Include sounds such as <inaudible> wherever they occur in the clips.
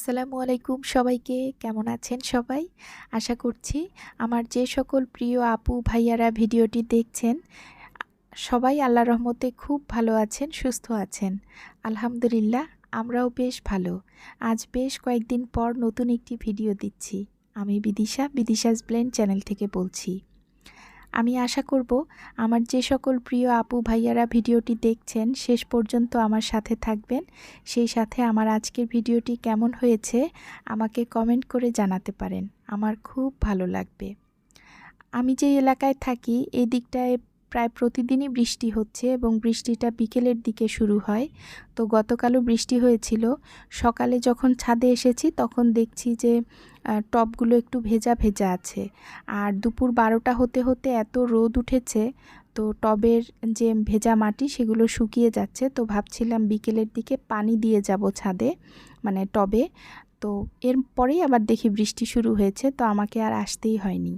আসসালামু আলাইকুম সবাইকে, কেমন আছেন সবাই? আশা করছি আমার যে সকল প্রিয় আপু ভাইয়ারা ভিডিওটি দেখছেন, সবাই আল্লাহ রহমতে খুব ভালো আছেন, সুস্থ আছেন। আলহামদুলিল্লাহ, আমরাও বেশ ভালো। আজ বেশ কয়েকদিন পর নতুন একটি ভিডিও দিচ্ছি। আমি বিদিশা বিদিশাস ব্লেন্ড চ্যানেল থেকে বলছি। আমি আশা করব আমার যে সকল প্রিয় আপু ভাইয়ারা ভিডিওটি দেখছেন, শেষ পর্যন্ত আমার সাথে থাকবেন। সেই সাথে আমার আজকের ভিডিওটি কেমন হয়েছে আমাকে কমেন্ট করে জানাতে পারেন। আমার খুব ভালো লাগবে। আমি যে এলাকায় থাকি, এই দিকটায় প্রায় প্রতিদিনই বৃষ্টি হচ্ছে এবং বৃষ্টিটা বিকেলের দিকে শুরু হয়। তো গতকালও বৃষ্টি হয়েছিল। সকালে যখন ছাদে এসেছি, তখন দেখছি যে টবগুলো একটু ভেজা ভেজা আছে। আর দুপুর বারোটা হতে হতে এত রোদ উঠেছে, তো টবের যে ভেজা মাটি সেগুলো শুকিয়ে যাচ্ছে, তো ভাবছিলাম বিকেলের দিকে পানি দিয়ে যাব ছাদে মানে টবে। তো এরপরেই আবার দেখি বৃষ্টি শুরু হয়েছে, তো আমাকে আর আসতেই হয়নি।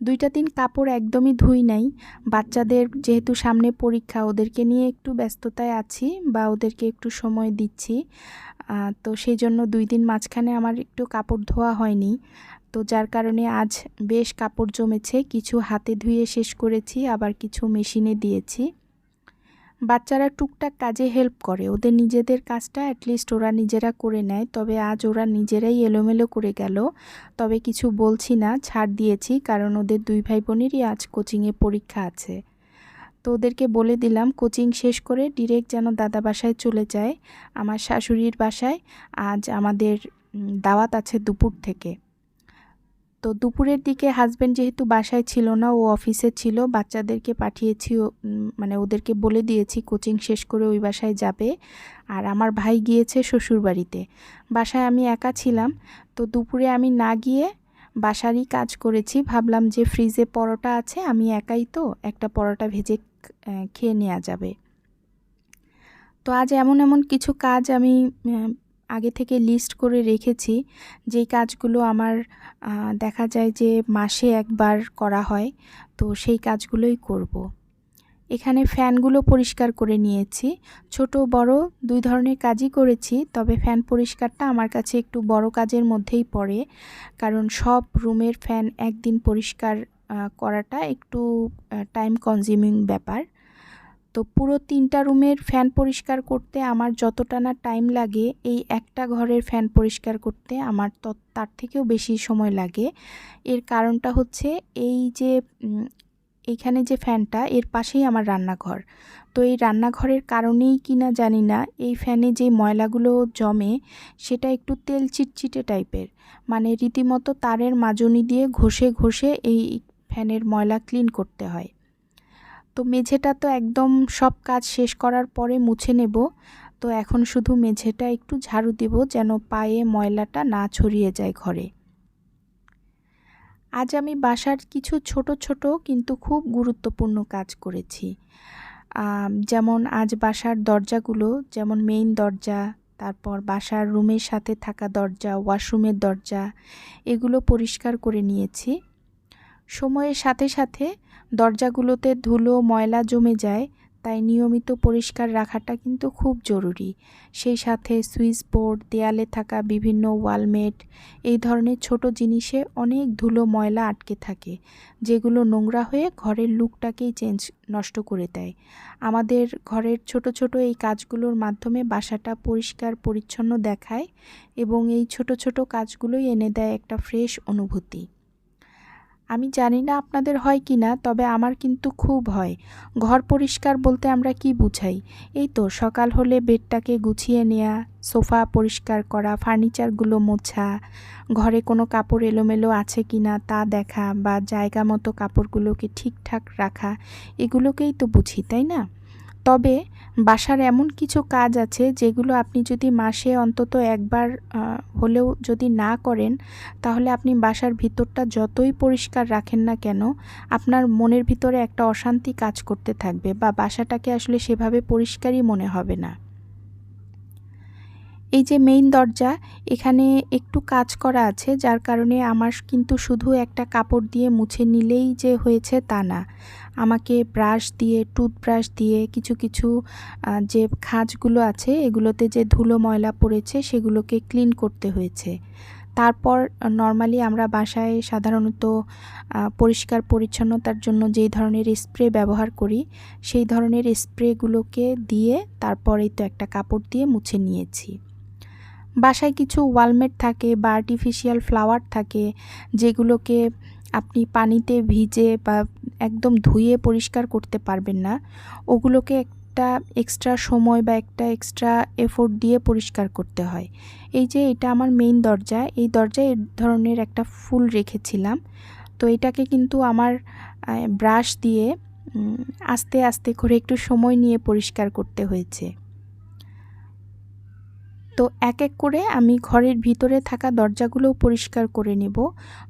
দুইটা তিন কাপড় একদমই ধুই নাই। বাচ্চাদের যেহেতু সামনে পরীক্ষা, ওদেরকে নিয়ে একটু ব্যস্ততায় আছি বা ওদেরকে একটু সময় দিচ্ছি। তো সেই জন্য দুই দিন মাঝখানে আমার একটু কাপড় ধোয়া হয়নি। তো যার কারণে আজ বেশ কাপড় জমেছে, কিছু হাতে ধুয়ে শেষ করেছি, আবার কিছু মেশিনে দিয়েছি। বাচ্চারা টুকটাক কাজে হেল্প করে। ওদের নিজেদের কাজটা অ্যাটলিস্ট ওরা নিজেরা করে নেয়। তবে আজ ওরা নিজেরাই এলোমেলো করে গেল। তবে কিছু বলছি না, ছাড় দিয়েছি, কারণ ওদের দুই ভাই বোনেরই আজ কোচিংয়ে পরীক্ষা আছে। তো ওদেরকে বলে দিলাম কোচিং শেষ করে ডিরেক্ট যেন দাদা বাসায় চলে যায়, আমার শাশুড়ির বাসায়। আজ আমাদের দাওয়াত আছে দুপুর থেকে। তো দুপুরের দিকে হাজব্যান্ড যেহেতু বাসায় ছিল না, ও অফিসে ছিল, বাচ্চাদেরকে পাঠিয়েছি মানে ওদেরকে বলে দিয়েছি কোচিং শেষ করে ওই বাসায় যাবে। আর আমার ভাই গিয়েছে শ্বশুর বাড়িতে বাসায় আমি একা ছিলাম, তো দুপুরে আমি না গিয়ে বাসারই কাজ করেছি। ভাবলাম যে ফ্রিজে পরোটা আছে, আমি একাই তো, একটা পরোটা ভেজে খেয়ে নেওয়া যাবে। তো আজ এমন এমন কিছু কাজ আমি আগে থেকে লিস্ট করে রেখেছি যেই কাজগুলো আমার দেখা যায় যে মাসে একবার করা হয়, তো সেই কাজগুলোই করব। এখানে ফ্যানগুলো পরিষ্কার করে নিয়েছি। ছোট, বড় দুই ধরনের কাজই করেছি, তবে ফ্যান পরিষ্কারটা আমার কাছে একটু বড় কাজের মধ্যেই পড়ে। কারণ সব রুমের ফ্যান একদিন পরিষ্কার করাটা একটু টাইম কনজিউমিং ব্যাপার। তো পুরো তিনটা রুমের ফ্যান পরিষ্কার করতে আমার যতটা না টাইম লাগে, এই একটা ঘরের ফ্যান পরিষ্কার করতে আমার তার থেকেও বেশি সময় লাগে। এর কারণটা হচ্ছে এই যে এইখানে যে ফ্যানটা, এর পাশেই আমার রান্নাঘর। তো এই রান্নাঘরের কারণেই কিনা জানি না, এই ফ্যানে যে ময়লাগুলো জমে, সেটা একটু তেল চিটচিটে টাইপের। মানে রীতিমতো তারের মাজনি দিয়ে ঘষে ঘষে এই ফ্যানের ময়লা ক্লিন করতে হয়। তো মেঝেটা তো একদম সব কাজ শেষ করার পরে মুছে নেব। তো এখন শুধু মেঝেটা একটু ঝাড়ু দেব যেন পায়ে ময়লাটা না ছড়িয়ে যায় ঘরে। আজ আমি বাসার কিছু ছোট ছোট কিন্তু খুব গুরুত্বপূর্ণ কাজ করেছি। যেমন আজ বাসার দরজাগুলো, যেমন মেইন দরজা, তারপর বাসার রুমের সাথে থাকা দরজা ওয়াশরুমের দরজা, এগুলো পরিষ্কার করে নিয়েছি। সময়ের সাথে সাথে দরজাগুলোতে ধুলো, ময়লা জমে যায়, তাই নিয়মিত পরিষ্কার রাখাটা কিন্তু খুব জরুরি। সেই সাথে সুইচ বোর্ড, দেয়ালে থাকা বিভিন্ন ওয়ালমেট এই ধরনের ছোট জিনিসে অনেক ধুলো, ময়লা আটকে থাকে, যেগুলো নোংরা হয়ে ঘরের লুকটাকেই চেঞ্জ, নষ্ট করে দেয়। আমাদের ঘরের ছোট ছোট এই কাজগুলোর মাধ্যমে বাসাটা পরিষ্কার, পরিচ্ছন্ন দেখায় এবং এই ছোট ছোট কাজগুলোই এনে দেয় একটা ফ্রেশ অনুভূতি। আমি জানি না আপনাদের হয় কি না, তবে আমার কিন্তু খুব হয়। ঘর পরিষ্কার বলতে আমরা কি বুঝাই? এই তো, সকাল হলে বেডটাকে গুছিয়ে নেয়া, সোফা পরিষ্কার করা, ফার্নিচারগুলো মোছা, ঘরে কোনো কাপড় এলোমেলো আছে কি না তা দেখা বা জায়গা মতো কাপড়গুলোকে ঠিকঠাক রাখা, এগুলোকেই তো বুঝি, তাই না? তবে বাসার এমন কিছু কাজ আছে যেগুলো আপনি যদি মাসে অন্তত একবার হলেও যদি না করেন, তাহলে আপনি বাসার ভিতরটা যতই পরিষ্কার রাখেন না কেন, আপনার মনের ভিতরে একটা অশান্তি কাজ করতে থাকবে বা বাসাটাকে আসলে সেভাবে পরিষ্কারই মনে হবে না। এই যে মেইন দরজা, এখানে একটু কাজ করা আছে, যার কারণে আমার কিন্তু শুধু একটা কাপড় দিয়ে মুছে নিলেই যে হয়েছে তা না। আমাকে ব্রাশ দিয়ে টুথব্রাশ দিয়ে কিছু কিছু যে খাঁজগুলো আছে, এগুলোতে যে ধুলো ময়লা পড়েছে, সেগুলোকে ক্লিন করতে হয়েছে। তারপর নর্মালি আমরা বাসায় সাধারণত পরিষ্কার পরিচ্ছন্নতার জন্য যেই ধরনের স্প্রে ব্যবহার করি, সেই ধরনের স্প্রেগুলোকে দিয়ে তারপরেই তো একটা কাপড় দিয়ে মুছে নিয়েছি। বাসায় কিছু ওয়ালমেট থাকে বা আর্টিফিশিয়াল ফ্লাওয়ার থাকে, যেগুলোকে আপনি পানিতে ভিজে বা একদম ধুয়ে পরিষ্কার করতে পারবেন না, ওগুলোকে একটা এক্সট্রা সময় বা একটা এক্সট্রা এফোর্ট দিয়ে পরিষ্কার করতে হয়। এই যে এটা আমার মেইন দরজা, এই দরজায় এ ধরনের একটা ফুল রেখেছিলাম। তো এটাকে কিন্তু আমার ব্রাশ দিয়ে আস্তে আস্তে করে একটু সময় নিয়ে পরিষ্কার করতে হয়েছে। তো এক এক করে আমি ঘরের ভিতরে থাকা দরজাগুলোও পরিষ্কার করে নেব।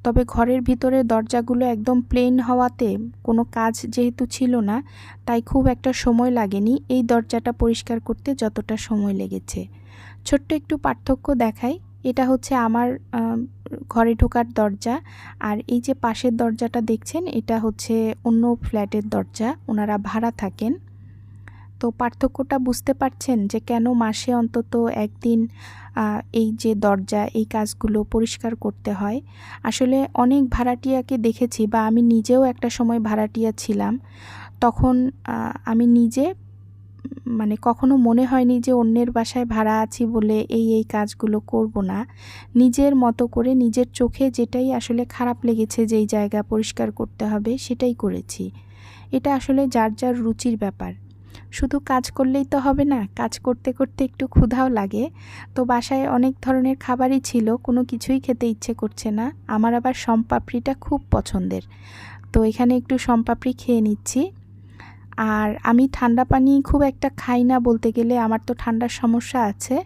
তবে ঘরের ভিতরে দরজাগুলো একদম প্লেন হওয়াতে কোনো কাজ যেহেতু ছিল না, তাই খুব একটা সময় লাগেনি এই দরজাটা পরিষ্কার করতে যতটা সময় লেগেছে। ছোট্ট একটু পার্থক্য দেখাই, এটা হচ্ছে আমার ঘরে ঢোকার দরজা, আর এই যে পাশের দরজাটা দেখছেন, এটা হচ্ছে অন্য ফ্ল্যাটের দরজা, ওনারা ভাড়া থাকেন। তো পার্থক্যটা বুঝতে পারছেন যে কেন মাসে অন্তত একদিন এই যে দরজা, এই কাজগুলো পরিষ্কার করতে হয়? আসলে অনেক ভাড়াটিয়াকে দেখেছি বা আমি নিজেও একটা সময় ভাড়াটিয়া ছিলাম। তখন আমি নিজে মানে কখনো মনে হয়নি যে অন্যের বাসায় ভাড়া আছি বলে এই এই কাজগুলো করব না। নিজের মতো করে নিজের চোখে যেটাই আসলে খারাপ লেগেছে যেই জায়গা পরিষ্কার করতে হবে সেটাই করেছি। এটা আসলে যার যার রুচির ব্যাপার। শুধু কাজ করলেই তো হবে না, কাজ করতে করতে একটু ক্ষুধাও লাগে। তো বাসায় অনেক ধরনের খাবারই ছিল, কোনো কিছুই খেতে ইচ্ছে করছে না। আমার আবার সম্পাপড়িটা খুব পছন্দের। তো এখানে একটু সম্পাপড়ি খেয়ে নিচ্ছি। আর আমি ঠান্ডা পানি খুব একটা খাই না বলতে গেলে, আমার তো ঠান্ডার সমস্যা আছে।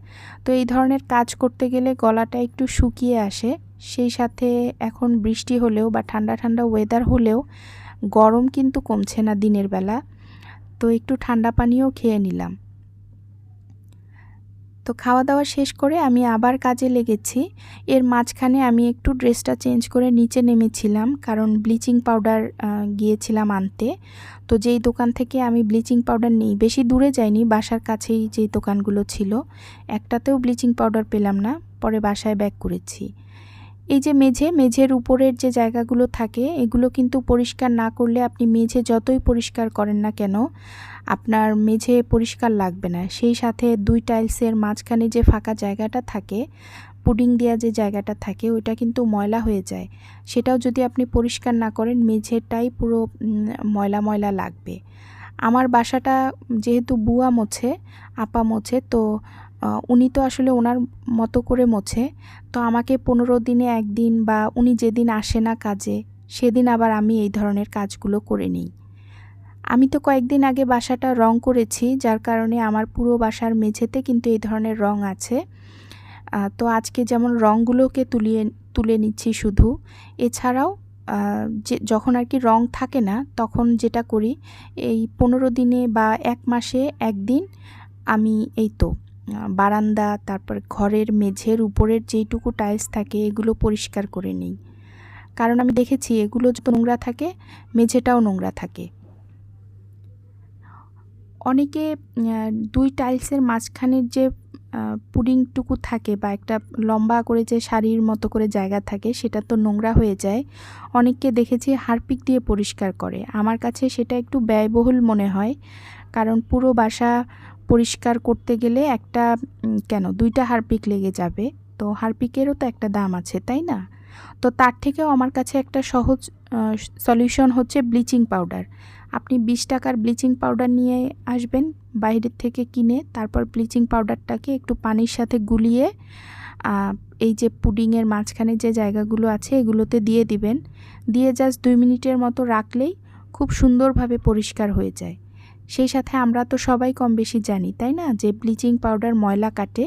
তো এই ধরনের কাজ করতে গেলে গলাটা একটু শুকিয়ে আসে। সেই সাথে এখন বৃষ্টি হলেও বা ঠান্ডা ঠান্ডা ওয়েদার হলেও গরম কিন্তু কমছে না দিনের বেলা। তো একটু ঠান্ডা পানিও খেয়ে নিলাম। তো খাওয়া দাওয়া শেষ করে আমি আবার কাজে লেগেছি। এর মাঝখানে আমি একটু ড্রেসটা চেঞ্জ করে নিচে নেমেছিলাম, কারণ ব্লিচিং পাউডার গিয়েছিলাম আনতে। তো যেই দোকান থেকে আমি ব্লিচিং পাউডার নিই, বেশি দূরে যাইনি, বাসার কাছেই যেই দোকানগুলো ছিল। একটাতেও ব্লিচিং পাউডার পেলাম না, পরে বাসায় ব্যাক করেছি। এই যে মেঝে, মেঝের উপরের যে জায়গাগুলো থাকে, এগুলো কিন্তু পরিষ্কার না করলে আপনি মেঝে যতই পরিষ্কার করেন না কেন, আপনার মেঝে পরিষ্কার লাগবে না। সেই সাথে দুই টাইলসের মাঝখানে যে ফাঁকা জায়গাটা থাকে, পুডিং দেওয়া যে জায়গাটা থাকে, ওইটা কিন্তু ময়লা হয়ে যায়। সেটাও যদি আপনি পরিষ্কার না করেন, মেঝেটাই পুরো ময়লা ময়লা লাগবে। আমার বাসাটা যেহেতু বুয়া মোছে, আপা মোছে, তো উনি তো আসলে ওনার মতো করে মোছে। তো আমাকে পনেরো দিনে একদিন বা উনি যেদিন আসে না কাজে, সেদিন আবার আমি এই ধরনের কাজগুলো করে নিই। আমি তো কয়েকদিন আগে বাসাটা রং করেছি, যার কারণে আমার পুরো বাসার মেঝেতে কিন্তু এই ধরনের রং আছে। তো আজকে যেমন রঙগুলোকে তুলিয়ে, তুলে নিচ্ছি শুধু। এছাড়াও যে, যখন আর কি রং থাকে না, তখন যেটা করি, এই পনেরো দিনে বা এক মাসে একদিন আমি এই তো বারান্দা, তারপর ঘরের মেঝের উপরের যেইটুকু টাইলস থাকে, এগুলো পরিষ্কার করে নিই। কারণ আমি দেখেছি, এগুলো যত নোংরা থাকে, মেঝেটাও নোংরা থাকে। অনেকে দুই টাইলসের মাঝখানের যে পুডিংটুকু থাকে বা একটা লম্বা করে যে শাড়ির মতো করে জায়গা থাকে, সেটা তো নোংরা হয়ে যায়। অনেককে দেখেছি হারপিক দিয়ে পরিষ্কার করে। আমার কাছে সেটা একটু ব্যয়বহুল মনে হয়, কারণ পুরো বাসা পরিষ্কার করতে গেলে একটা কেন দুইটা হারপিক লেগে যাবে। তো হারপিকেরও তো একটা দাম আছে, তাই না? তো তার থেকেও আমার কাছে একটা সহজ সলিউশন হচ্ছে ব্লিচিং পাউডার। আপনি বিশ টাকার ব্লিচিং পাউডার নিয়ে আসবেন, বাইরের থেকে কিনে, তারপর ব্লিচিং পাউডারটাকে একটু পানির সাথে গুলিয়ে এই যে পুডিংয়ের মাঝখানে যে জায়গাগুলো আছে এগুলোতে দিয়ে দিবেন। দিয়ে জাস্ট দুই মিনিটের মতো রাখলেই খুব সুন্দরভাবে পরিষ্কার হয়ে যায়। সেই সাথে আমরা তো সবাই কম বেশি জানি, তাই না? যে ব্লিচিং পাউডার ময়লা কাটে,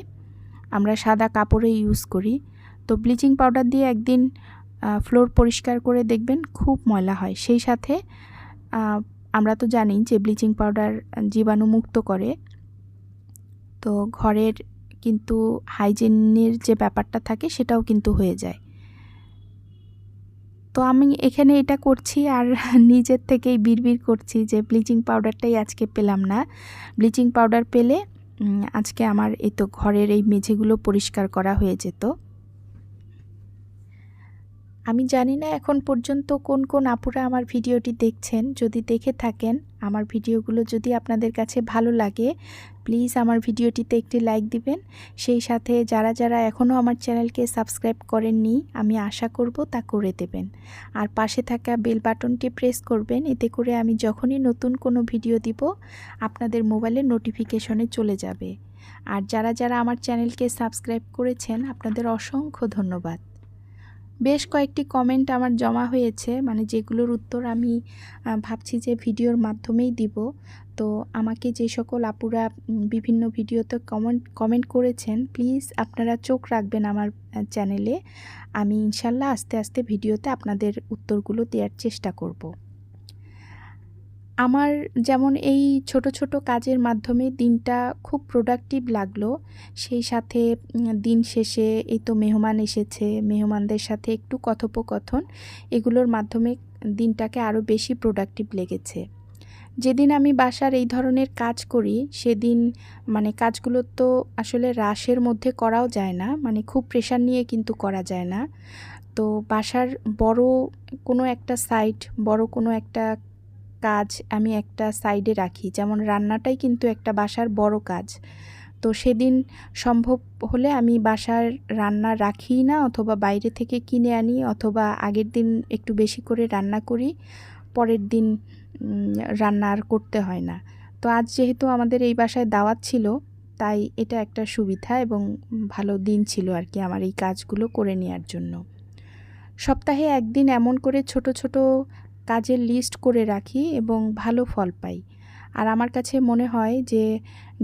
আমরা সাদা কাপড়ে ইউজ করি। তো ব্লিচিং পাউডার দিয়ে একদিন ফ্লোর পরিষ্কার করে দেখবেন খুব ময়লা হয়। সেই সাথে আমরা তো জানি যে ব্লিচিং পাউডার জীবাণুমুক্ত করে। তো ঘরের কিন্তু হাইজিনের যে ব্যাপারটা থাকে সেটাও কিন্তু হয়ে যায়। তো আমি এখানে এটা করছি আর <laughs> নিজের থেকেই বিড়বিড় করছি যে ব্লিচিং পাউডারটাই আজকে পেলাম না। ব্লিচিং পাউডার পেলে আজকে আমার এই তো ঘরের এই মেঝেগুলো পরিষ্কার করা হয়ে যেত। আমি জানি না এখন পর্যন্ত কোন কোন আপুরা আমার ভিডিওটি দেখছেন। যদি দেখে থাকেন, আমার ভিডিওগুলো যদি আপনাদের কাছে ভালো লাগে প্লিজ আমার ভিডিওটিতে একটি লাইক দিবেন। সেই সাথে যারা যারা এখনও আমার চ্যানেলকে সাবস্ক্রাইব করেননি, আমি আশা করব তা করে দেবেন। আর পাশে থাকা বেল বাটনটি প্রেস করবেন, এতে করে আমি যখনই নতুন কোনো ভিডিও দিব, আপনাদের মোবাইলের নোটিফিকেশনে চলে যাবে। আর যারা যারা আমার চ্যানেলকে সাবস্ক্রাইব করেছেন, আপনাদের অসংখ্য ধন্যবাদ। বেশ কয়েকটি কমেন্ট আমার জমা হয়েছে মানে যেগুলোর উত্তর আমি ভাবছি যে ভিডিওর মাধ্যমেই দিব। তো আমাকে যে সকল আপুরা বিভিন্ন ভিডিওতে কমেন্ট কমেন্ট করেছেন প্লিজ আপনারা চোখ রাখবেন আমার চ্যানেলে আমি ইনশাল্লাহ আস্তে আস্তে ভিডিওতে আপনাদের উত্তরগুলো দেওয়ার চেষ্টা করব। আমার যেমন এই ছোট ছোট কাজের মাধ্যমে দিনটা খুব প্রোডাক্টিভ লাগল, সেই সাথে দিন শেষে এই তো মেহমান এসেছে, মেহমানদের সাথে একটু কথোপকথন, এগুলোর মাধ্যমে দিনটাকে আরও বেশি প্রোডাক্টিভ লেগেছে। যেদিন আমি বাসার এই ধরনের কাজ করি, সেদিন মানে কাজগুলো তো আসলে রাশের মধ্যে করাও যায় না মানে খুব প্রেশার নিয়ে কিন্তু করা যায় না। তো বাসার বড় কোনো একটা সাইট বড় কোনো একটা কাজ আমি একটা সাইডে রাখি। যেমন রান্নাটাই কিন্তু একটা বাসার বড় কাজ। তো সেদিন সম্ভব হলে আমি বাসার রান্না রাখি না অথবা বাইরে থেকে কিনে আনি অথবা আগের দিন একটু বেশি করে রান্না করি, পরের দিন রান্না আর করতে হয় না। তো আজ যেহেতু আমাদের এই বাসায় দাওয়াত ছিল, তাই এটা একটা সুবিধা এবং ভালো দিন ছিল আর কি আমার এই কাজগুলো করে নেওয়ার জন্য। সপ্তাহে একদিন এমন করে ছোট ছোট কাজের লিস্ট করে রাখি এবং ভালো ফল পাই। আর আমার কাছে মনে হয় যে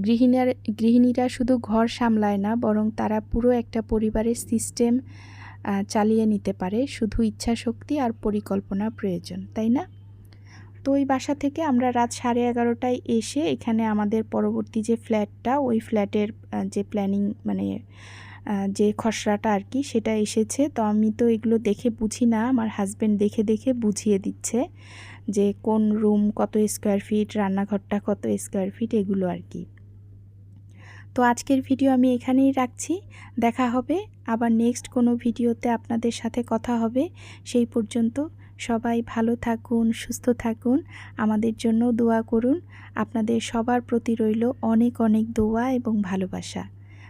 গৃহিণীর, গৃহিণীরা শুধু ঘর সামলায় না, বরং তারা পুরো একটা পরিবারের সিস্টেম চালিয়ে নিতে পারে। শুধু ইচ্ছা শক্তি আর পরিকল্পনা প্রয়োজন, তাই না? তো ওই বাসা থেকে আমরা রাত সাড়ে এগারোটায় এসে এখানে আমাদের পরবর্তী যে ফ্ল্যাটটা ওই ফ্ল্যাটের যে প্ল্যানিং মানে যে খসড়াটা আর কি, সেটা এসেছে। তো আমি তো এগুলো দেখে বুঝি না, আমার হাজব্যান্ড দেখে দেখে বুঝিয়ে দিচ্ছে যে কোন রুম কত স্কোয়ার ফিট রান্নাঘরটা কত স্কোয়ার ফিট এগুলো আর কি। তো আজকের ভিডিও আমি এখানেই রাখছি। দেখা হবে আবার নেক্সট কোনো ভিডিওতে আপনাদের সাথে কথা হবে। সেই পর্যন্ত সবাই ভালো থাকুন, সুস্থ থাকুন, আমাদের জন্য দোয়া করুন। আপনাদের সবার প্রতি রইল অনেক অনেক দোয়া এবং ভালোবাসা।